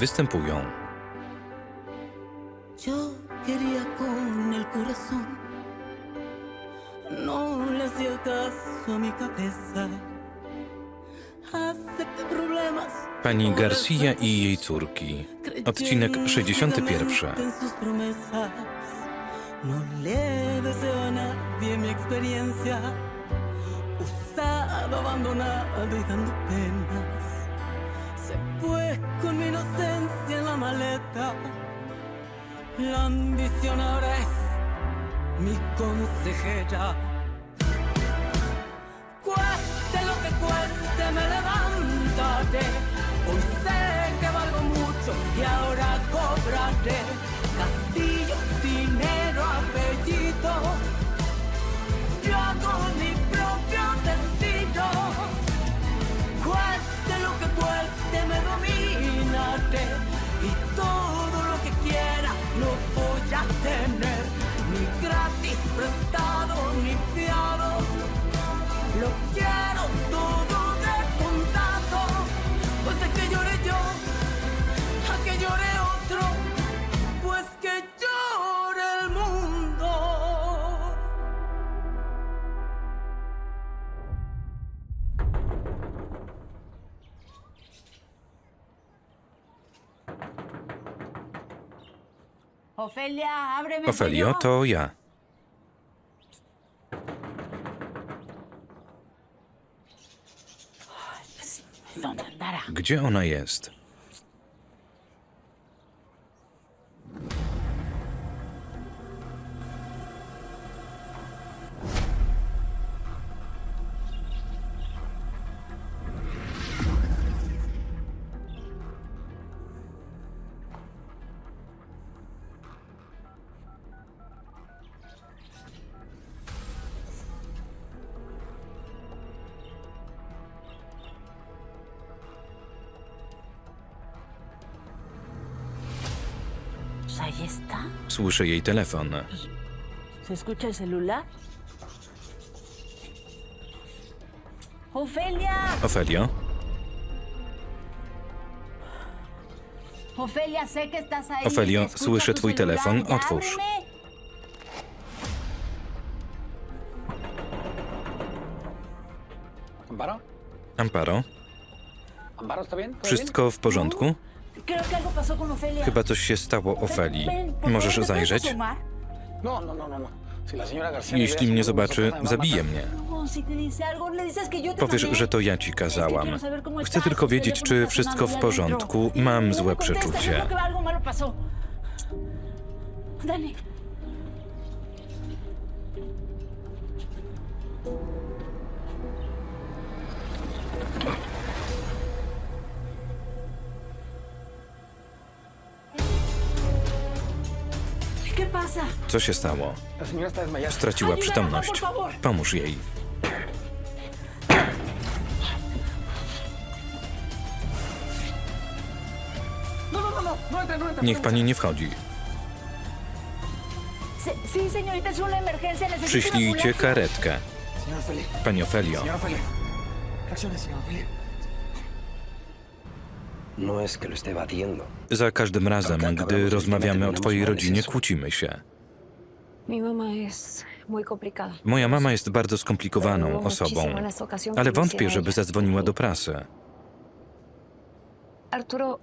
występują. No. Pani Garcia i jej córki. Odcinek 61. en sus promesas. No le deseo a nadie mi experiencia. Usado, abandonado y dando penas. Se fue con mi inocencia. La ambición ahora es mi consejera. Cueste lo que cueste, me levantaré. Ofelia, ábreme. Ofelio, to ja. Gdzie ona jest? Ahí está. Słyszę jej telefon. ¿Se escucha el celular? Ofelia, Ofelio, Ofelia, sé que estás ahí. Ofelio, słyszę tu twój celular, telefon. Otwórz. ábreme. ¿Amparo? Amparo, ¿Amparo está bien? ¿Todo wszystko w porządku? Chyba coś się stało Ofelii. Możesz ¿me puedes zajrzeć? No, no, no, Jeśli mnie zobaczy, zabije mnie. Powiesz, że to ja ci kazałam. Chcę tylko wiedzieć, czy wszystko w porządku. Mam złe przeczucie. Co się stało? Straciła przytomność. Pomóż jej. No, no, no. Niech pani nie wchodzi. Przyślijcie karetkę. Pani Ofelio, za każdym razem, gdy rozmawiamy o twojej rodzinie, kłócimy się. Moja mama jest bardzo skomplikowaną osobą, ale wątpię, żeby zadzwoniła do prasy. Arturo,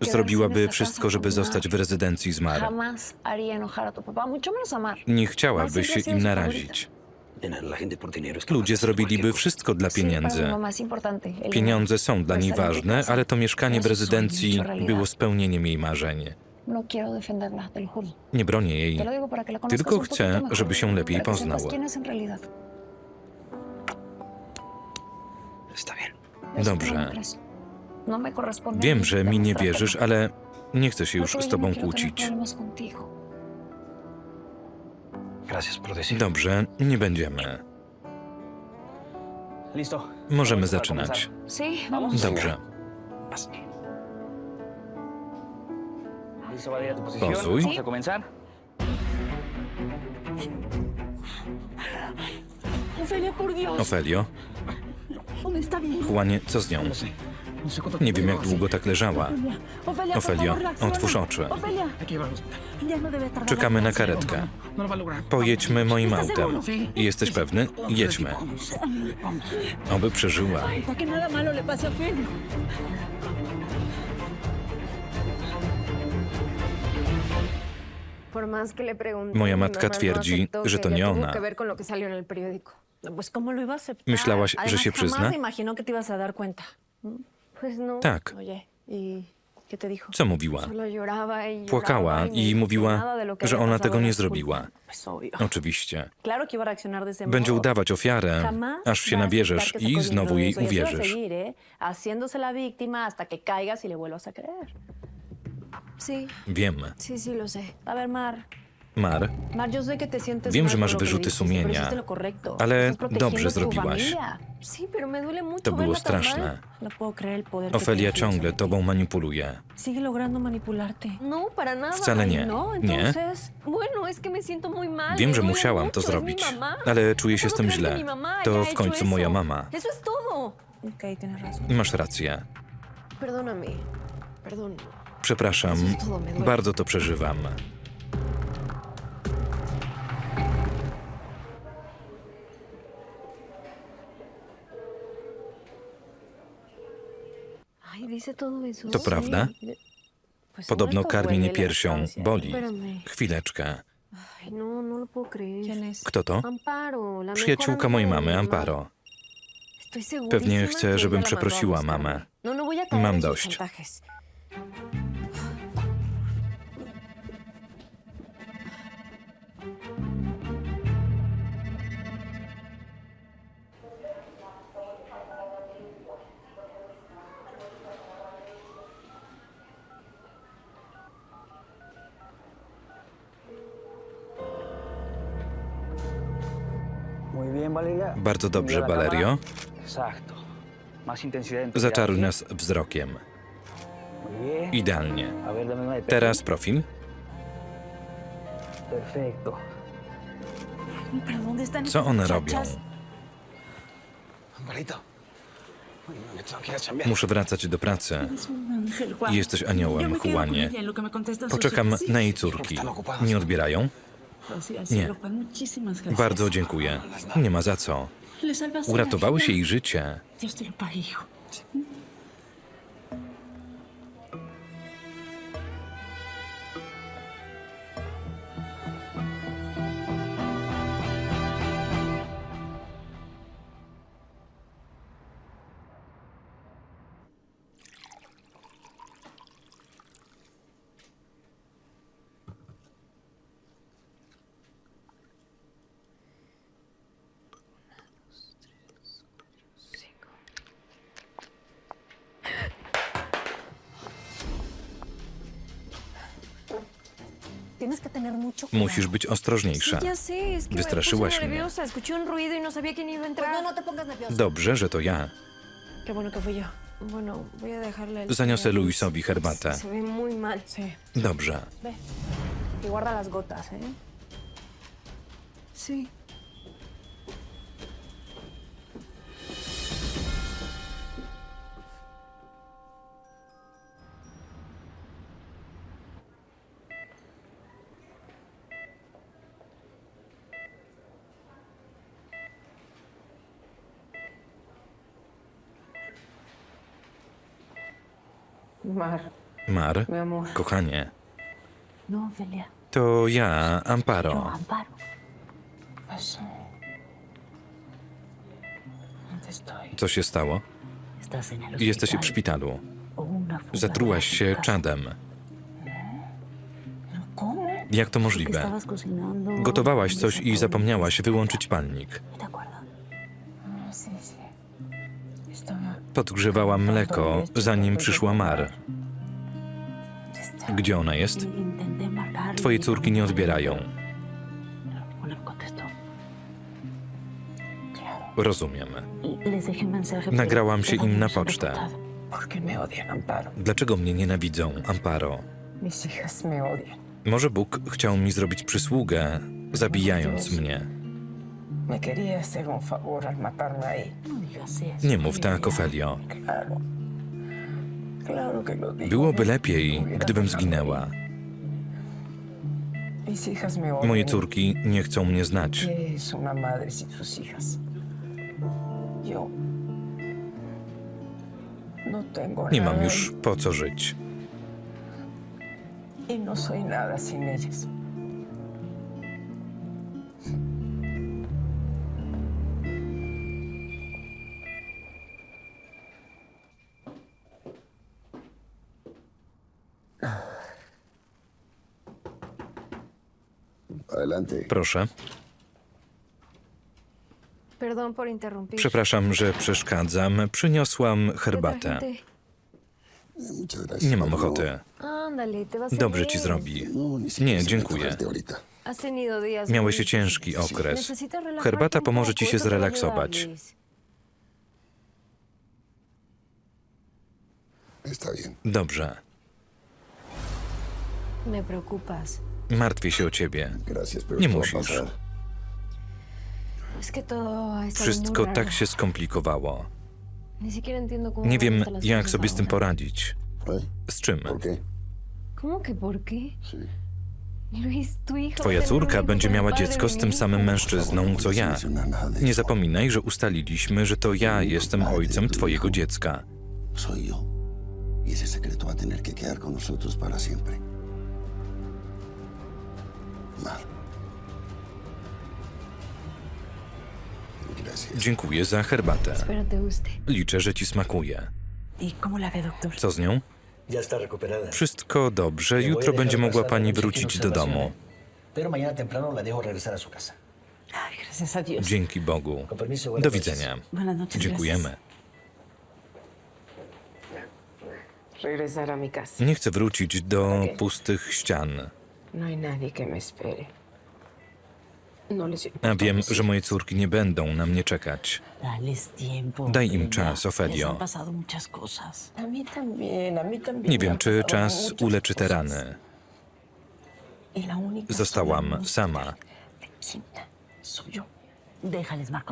zrobiłaby wszystko, żeby zostać w rezydencji z Mar. Jamás haría enojar a tu papá, mucho menos a Mar. Nie chciałaby się im narazić. Ludzie zrobiliby wszystko dla pieniędzy. Pieniądze są dla niej ważne, ale to mieszkanie w rezydencji było spełnieniem jej marzeń. No. Nie bronię jej. Tylko chcę, żeby się lepiej poznała. Dobrze. no. No Wiem, że mi nie wierzysz, ale nie chcę się już Arturo, z yo tobą no kłócić. Dobrze, nie będziemy. Listo. Możemy zaczynać. Dobrze. Vas. comenzar. Listo, vale, a tu nie wiem, jak długo tak leżała. Ofelio, otwórz oczy. Czekamy na karetkę. Pojedźmy moim autem. Jesteś pewny? Jedźmy. Oby przeżyła. Moja matka twierdzi, że to nie ona. Myślałaś, że się przyzna? Tak. Co mówiła? Płakała i mówiła, że ona tego nie zrobiła. Oczywiście. Będzie udawać ofiarę, aż się nabierzesz i znowu jej uwierzysz. Wiem. Mar, wiem, że masz wyrzuty sumienia, ale dobrze zrobiłaś. To było straszne. Ofelia ciągle tobą manipuluje. Wcale nie. Nie? Wiem, że musiałam to zrobić, ale czuję się z tym źle. To w końcu moja mama. Masz rację. Przepraszam, bardzo to przeżywam. To prawda? Podobno karmienie piersią boli. Chwileczkę. Kto to? Przyjaciółka mojej mamy, Amparo. Pewnie chce, żebym przeprosiła mamę. Mam dość. Bardzo dobrze, Valerio. Zaczaruj nas wzrokiem. Idealnie. Teraz profil. Co one robią? Muszę wracać do pracy. Jesteś aniołem, Juanie. Poczekam na jej córki. Nie odbierają? Nie. Bardzo dziękuję. Nie ma za co. Uratowały się ich życie. Musisz być ostrożniejsza. Wystraszyłaś mnie. Dobrze, że to ja. Zaniosę Luisowi herbatę. Dobrze. Mar. Mar, kochanie, to ja, Amparo. Co się stało? Jesteś w szpitalu. Zatrułaś się czadem. Jak to możliwe? Gotowałaś coś i zapomniałaś wyłączyć palnik. Podgrzewała mleko, zanim przyszła Mar. Gdzie ona jest? Twoje córki nie odbierają. Rozumiem. Nagrałam się im na pocztę. Dlaczego mnie nienawidzą, Amparo? Może Bóg chciał mi zrobić przysługę, zabijając mnie. Me quería hacer un favor al matarme ahí. Nie mów tak, Ofelio. Byłoby lepiej, gdybym zginęła. Moje córki nie chcą mnie znać. No nie mam już y po co żyć. y no soy nada sin. Adelante. Proszę. Przepraszam, że przeszkadzam. Przyniosłam ¿Qué herbatę. trajiste? Muchas gracias. Nie mam ochoty. Dobrze ci zrobi. No, ni siquiera Nie, se me dziękuję. antojaste ahorita. Miałeś ciężki okres. Herbata pomoże ci się zrelaksować. Luis. Está bien. Dobrze. Me preocupas. Martwię się o ciebie. Nie musisz. Wszystko tak się skomplikowało. Nie wiem, jak sobie z tym poradzić. ¿Eh? Z czym? Twoja córka będzie miała dziecko z tym samym mężczyzną, co ja. Nie zapominaj, że ustaliliśmy, że to ja jestem ojcem twojego dziecka. Soy yo. Y ese secreto va a tener que quedar con nosotros para siempre. Dziękuję za herbatę. Liczę, że ci smakuje. Co z nią? Wszystko dobrze. Jutro będzie mogła pani wrócić do domu. Dzięki Bogu. Do widzenia. Dziękujemy. Nie chcę wrócić do pustych ścian. No hay nadie que me espere. No les wiem, że moje córki nie będą na mnie czekać. Daj im czas, Ofelio. Les han pasado muchas cosas. A mí también, a mí también. Nie wiem, czy czas uleczy te rany. Y la única Zostałam sama. Quinta soy yo.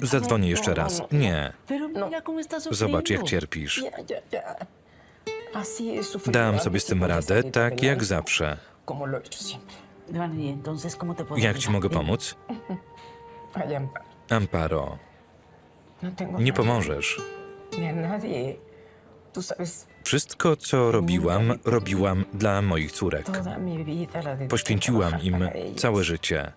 Zadzwonię jeszcze raz. Nie. Pero mira cómo estás sufriendo. Zobacz, jak cierpisz. Ya, ya, ya. Así es sufrir Dałam sobie z tym radę, tak jak zawsze. Como lo he hecho siempre. Bueno, y entonces, ¿cómo te puedo Jak ci ayudar? mogę pomóc? Ay, Amparo, Amparo, no tengo nie nada, pomożesz. Ni a nadie. Tú sabes, Wszystko, co robiłam, robiłam dla moich córek. toda mi vida la dediqué a Poświęciłam trabajar im para ellas. całe życie.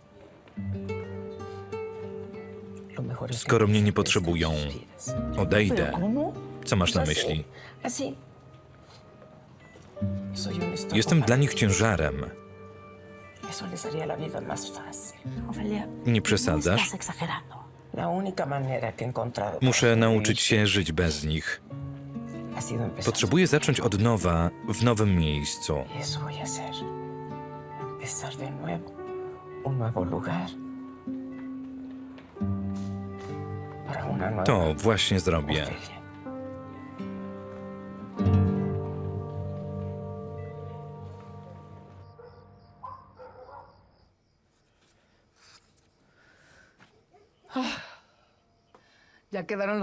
Lo mejor es que Skoro mnie nie potrzebują, sus vidas. odejdę. ¿Cómo? Co masz na myśli? Así. Jestem dla nich ciężarem. Nie no przesadzasz? para Muszę nauczyć się żyć bez nich. Potrzebuję zacząć od nowa, w nowym miejscu. Y eso voy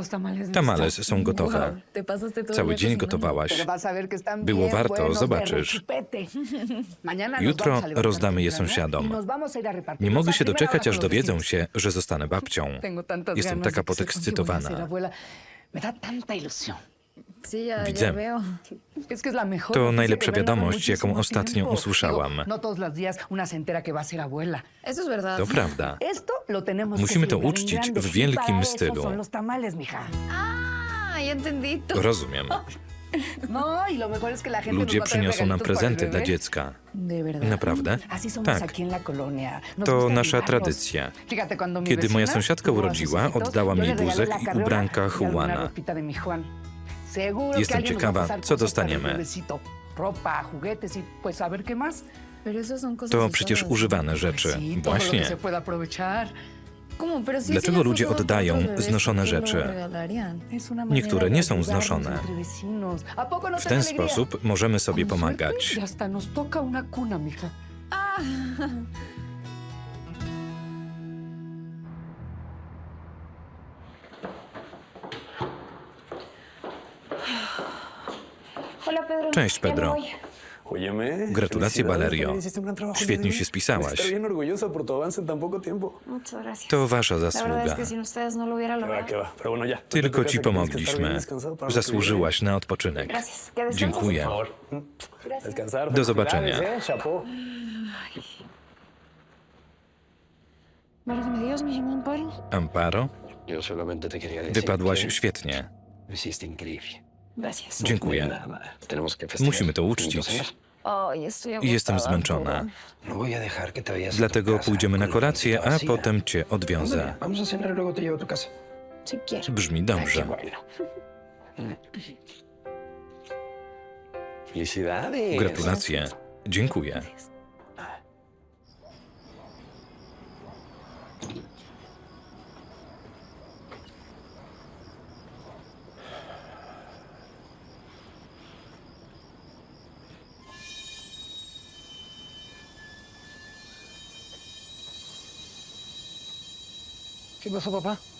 tamales. Tamales są gotowe. Cały dzień gotowałaś. Było warto, zobaczysz. Jutro rozdamy je temprano sąsiadom. y Nie mogę się doczekać, aż dowiedzą się, że zostanę babcią. Jestem taka podekscytowana. Widzę. To najlepsza wiadomość, jaką ostatnio usłyszałam. No. To prawda. Musimy to uczcić w Y wielkim stylu. Ah. Rozumiem. No, y Ludzie przyniosą nam prezenty dla dziecka. Naprawdę? Tak. To nasza tradycja. Kiedy moja sąsiadka urodziła, oddałam jej wózek i ubranka y Juana. Jestem ciekawa, co dostaniemy. y To przecież używane rzeczy. Właśnie. Dlaczego ludzie oddają znoszone ¿por qué lo rzeczy? Niektóre nie są znoszone. entre vecinos. ¿A poco no W te ten sposób możemy sobie pomagać. Va, logrado. que va. Pero bueno, ya. Vete a tu Tylko casa, ci que tienes que estar bien pomogliśmy. Zasłużyłaś na odpoczynek. Dziękuję. Descansar. Do zobaczenia. ¿eh? Amparo. Wypadłaś świetnie. Dziękuję. Musimy to uczcić. Jestem zmęczona. No Dlatego pójdziemy na kolację, a potem cię quiero. Brzmi dobrze. Gratulacje. Dziękuję.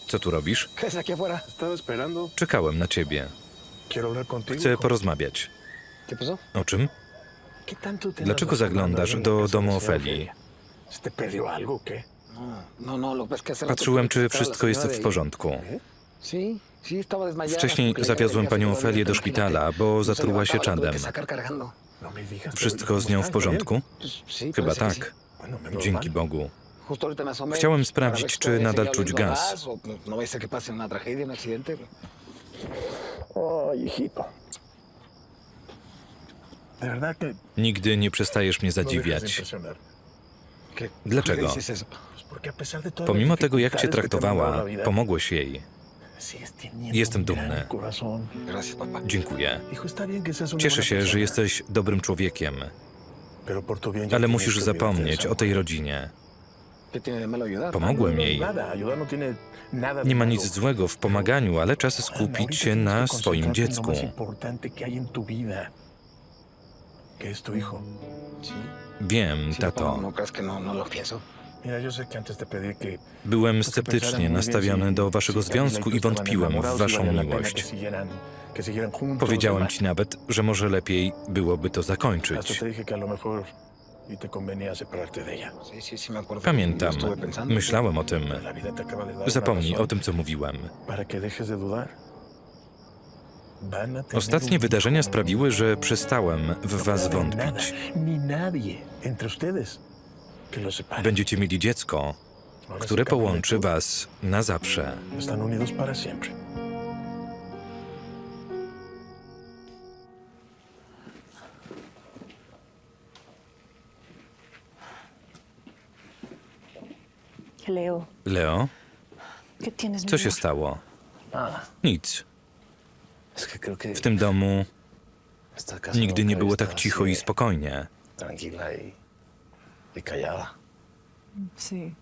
Co tu robisz? Czekałem na ciebie. Chcę porozmawiać. O czym? ¿Qué tanto te Dlaczego zaglądasz do domu de la señora Ofeli? Ofelia? ¿Se te perdió algo o qué? No, no, rato Patrzyłem, czy wszystko jest w de- porządku. Desmayada. Wcześniej zawiozłem panią Ofelię do szpitala, bo No zatruła się czadem. No Wszystko z ¿cómo nią w ¿Está porządku? Chyba tak. Dzięki. Bogu. Chciałem sprawdzić, czy nadal czuć gaz. no, no Nigdy nie przestajesz mnie no zadziwiać. Dlaczego? Pomimo tego, jak cię traktowała, pomogłeś jej. Jestem dumny. Dziękuję. Una Cieszę się, że jesteś dobrym człowiekiem, ale tienes musisz zapomnieć o tej rodzinie. Pomogłem No, no, jej. No Nie ma nic złego w pomaganiu, ale czas skupić się na swoim en dziecku. Wiem, tato. no no, no Byłem sceptycznie nastawiony do waszego y związku i wątpiłem w y waszą miłość. juntos, Powiedziałem ci nawet, że może lepiej byłoby to zakończyć. Y. Pamiętam, myślałem o tym. Zapomnij o tym, co mówiłem. Ostatnie wydarzenia sprawiły, że przestałem w No was wątpić. Będziecie mieli dziecko, które połączy was na zawsze. Leo, Leo, ¿qué tienes, mi co się amor? stało? Nic. W tym domu nigdy nie było tak cicho así i spokojnie. Tranquila y, y. Sí.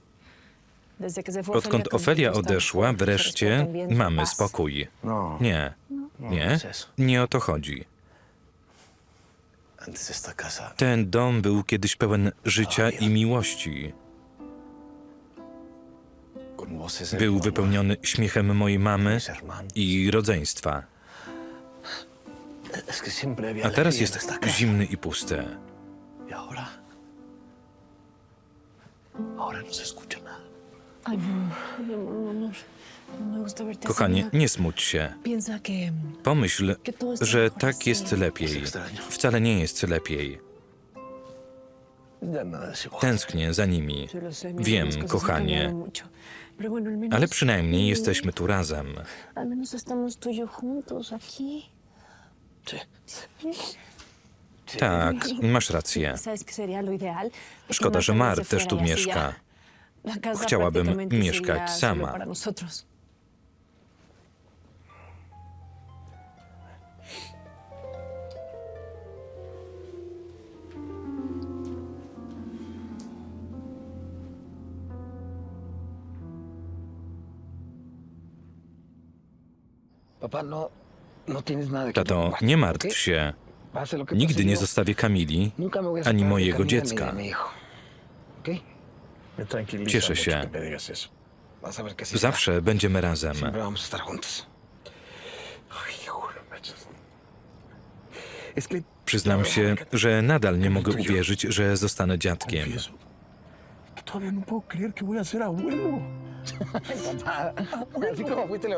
Desde que se fue Odkąd Ofelia, odeszła, wreszcie también mamy paz. spokój. No, Nie, no nie, es eso. nie o to chodzi. Ten dom był kiedyś pełen życia i miłości. Był wypełniony śmiechem mojej mamy i rodzeństwa. A teraz jest zimny i pusty. Kochanie, nie smuć się. Pomyśl, że tak jest lepiej. Wcale nie jest lepiej. Tęsknię za nimi. Wiem, kochanie. Ale przynajmniej jesteśmy tu razem. Al menos estamos tú y yo juntos aquí. Sí. Tak, masz rację. ¿Sabes qué sería lo ideal? Szkoda, że Mar też tu mieszka. Chciałabym mieszkać sama. Tato, preocuparte, nie ¿ok? martw się. Nigdy nie zostawię Kamili ani mojego dziecka. Cieszę się. Zawsze będziemy razem. No Przyznam się, że nadal nie mogę uwierzyć, że zostanę dziadkiem. Todavía no puedo creer que voy a ser abuelo.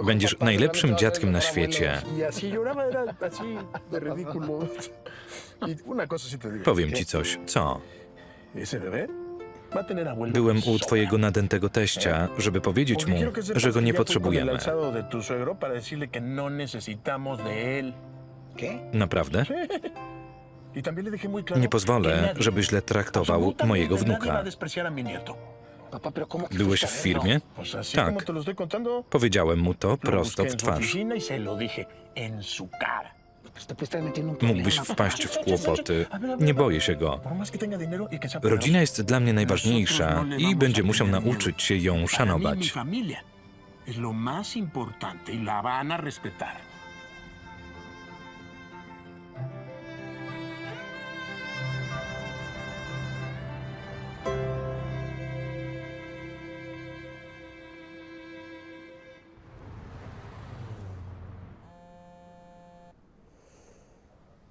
Będziesz najlepszym a dziadkiem na świecie. Y. Y. Powiem ci coś. Co? Byłem u twojego nadętego teścia, żeby powiedzieć mu, że go nie potrzebujemy. no. Naprawdę? Nie pozwolę, żeby źle traktował mojego wnuka. a despreciar a mi nieto. Papá, pero ¿cómo que Byłeś w firmie? Tak. Powiedziałem mu to prosto w twarz. Mógłbyś wpaść w kłopoty. Nie boję się go. Rodzina jest dla mnie najważniejsza i będzie musiał nauczyć się ją szanować. familia es lo más importante y la van a respetar.